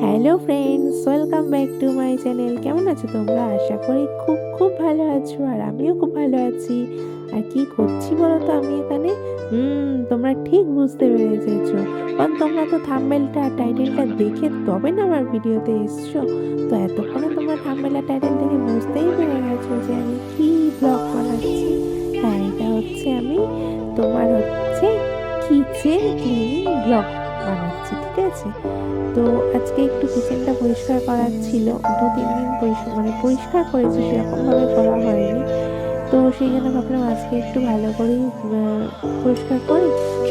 Hello friends, welcome back to my channel. কেমন আছো তোমরা? আশা করি খুব খুব ভালো আছো, আর আমিও খুব ভালো আছি। আর কি করছি বলো তো আমি এখানে? হুম, তোমরা ঠিক বুঝতে পেরেছ। কারণ তোমরা তো থাম্বেলটা, টাইটেলটা দেখে তবে না আমার ভিডিওতে এসছো। তো এতক্ষণে তোমরা থাম্বেল আর টাইটেল দেখে বুঝতেই পেরে গেছো যে আমি কী ব্লগ বানাচ্ছি। হ্যাঁ এটা হচ্ছে আমি, তোমার হচ্ছে কিচেন ক্লিনিং ব্লগ বানাচ্ছি। ঠিক আছে। তো আজকে একটু কিচেনটা পরিষ্কার করার ছিল। দু, তিন দিন পরিষ্কার মানে পরিষ্কার করেছি, সেরকমভাবে করা হয়নি। তো সেই জন্য ভাবলাম আজকে একটু ভালো করেই পরিষ্কার করি।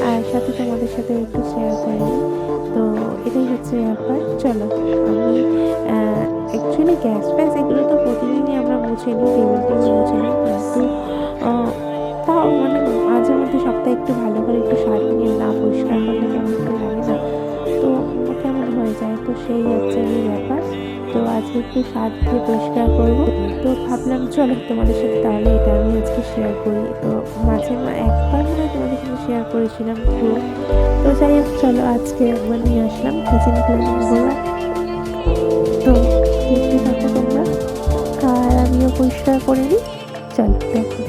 আর সাথে তোমাদের সাথে একটু শেয়ার করে তো এটাই হচ্ছে ব্যাপার। চলো, আমি অ্যাকচুয়ালি গ্যাস ফ্যাস এগুলো তো প্রতিদিনই আমরা মুছে নিই টেবিল টেবিল মুছে নিই। কিন্তু তাও মানে মাঝে মধ্যে সপ্তাহে একটু ভালো করে একটু সার নিয়ে না পরিষ্কার করলে কেমন একটা লাগে না। তো কেমন হয়ে যায়? তো সেই হচ্ছে এই ব্যাপার। তো আজকে একটু স্বাদ দিয়ে পরিষ্কার করব। তো ভাবলাম চলো তোমাদের সাথে তাহলে এটা আমি আজকে শেয়ার করি। তো মাঝে একবার মনে তোমাদের সাথে শেয়ার করেছিলাম পুরো তো যাই হোক, চলো আজকে একবার নিয়ে আসলাম কিচেন ক্লিনিং বলা তো দেখতে থাকো তোমরা। আর আমিও পরিষ্কার করে নিই। চলো, দেখো।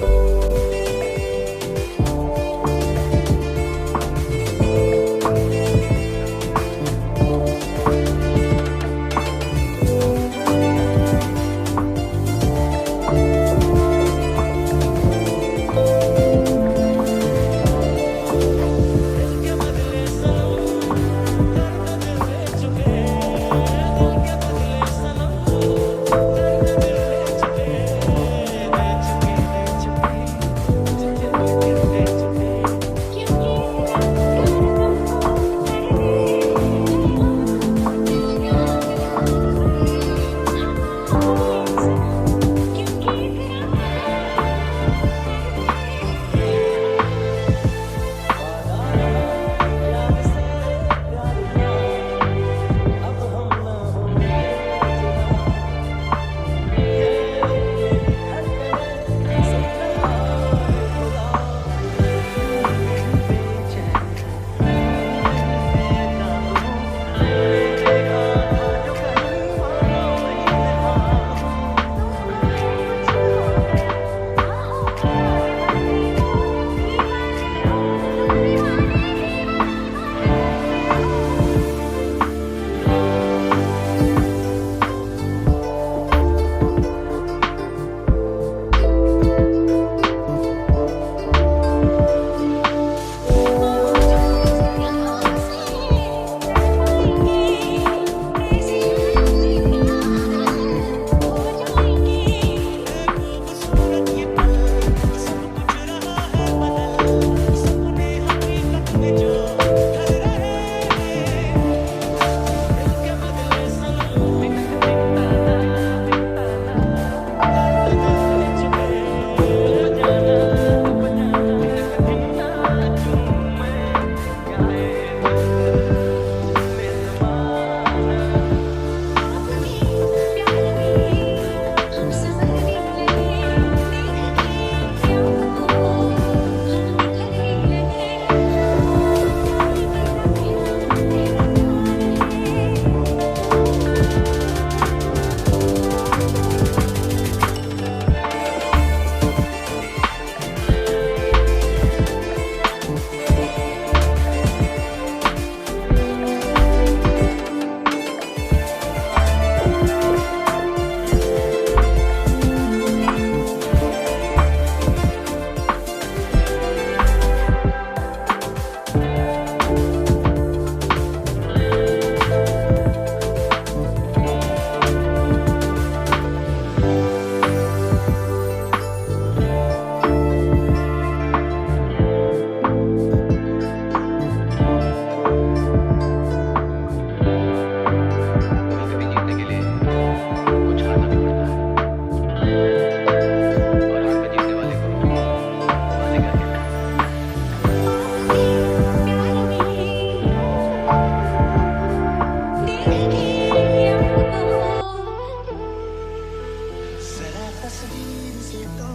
तस्वीर से तो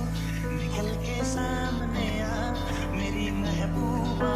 निकल के सामने आ मेरी महबूबा।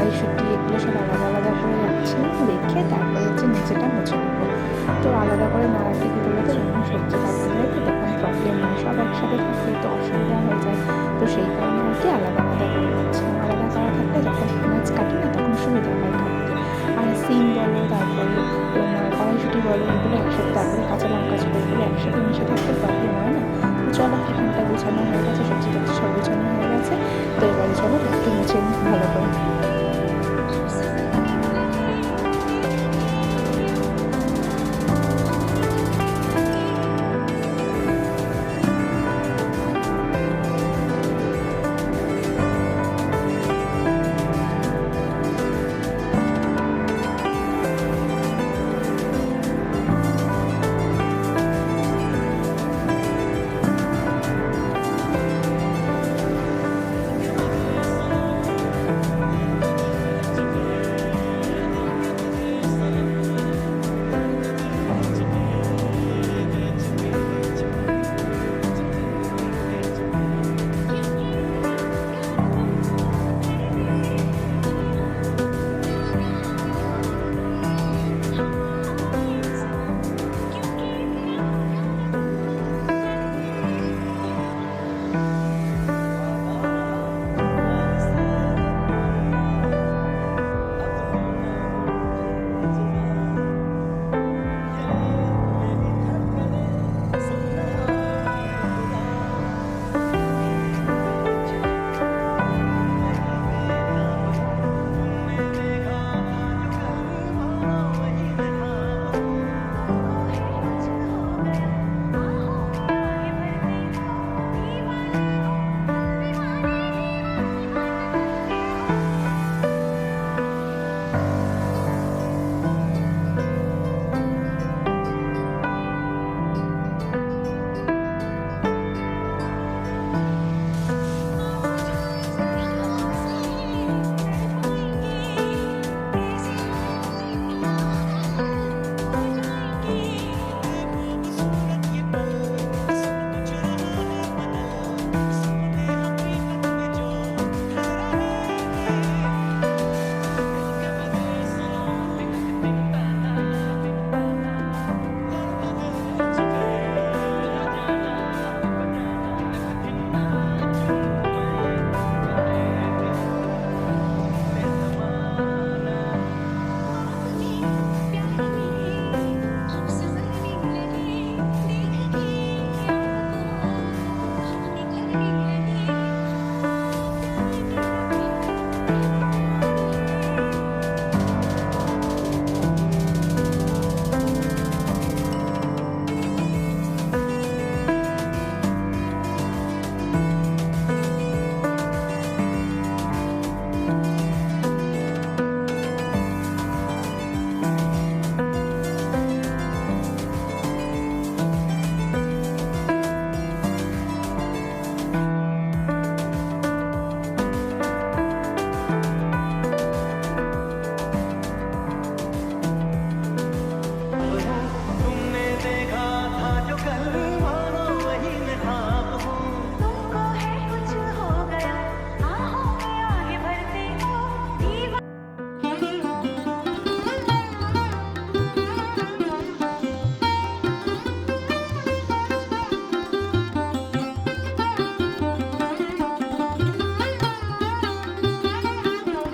কড়াইশুটি এগুলো সব আলাদা আলাদা করে রাখছি রেখে তারপরে হচ্ছে নিচেটা মুছে নেব। তো আলাদা করে না রাখলে কী বলতো যখন সবজি কাটতে যায় তো তখন প্রবলেম হয়। সব একসাথে থাকলে তো অসুবিধা হয়ে যায়। তো সেই কারণে আর কি আলাদা আলাদা করে নিচ্ছিলাম আলাদা করা থাকলে যখন পেঁয়াজ কাটি না, তখন সুবিধা হয় কাটতে আর সিম বলো, তারপরে তোমার কড়াইশুটি বলো, এগুলো একসাথে, তারপরে কাঁচা লঙ্কা ছিল এগুলো একসাথে মিশে থাকতে প্রবলেম হয় না। তো চলো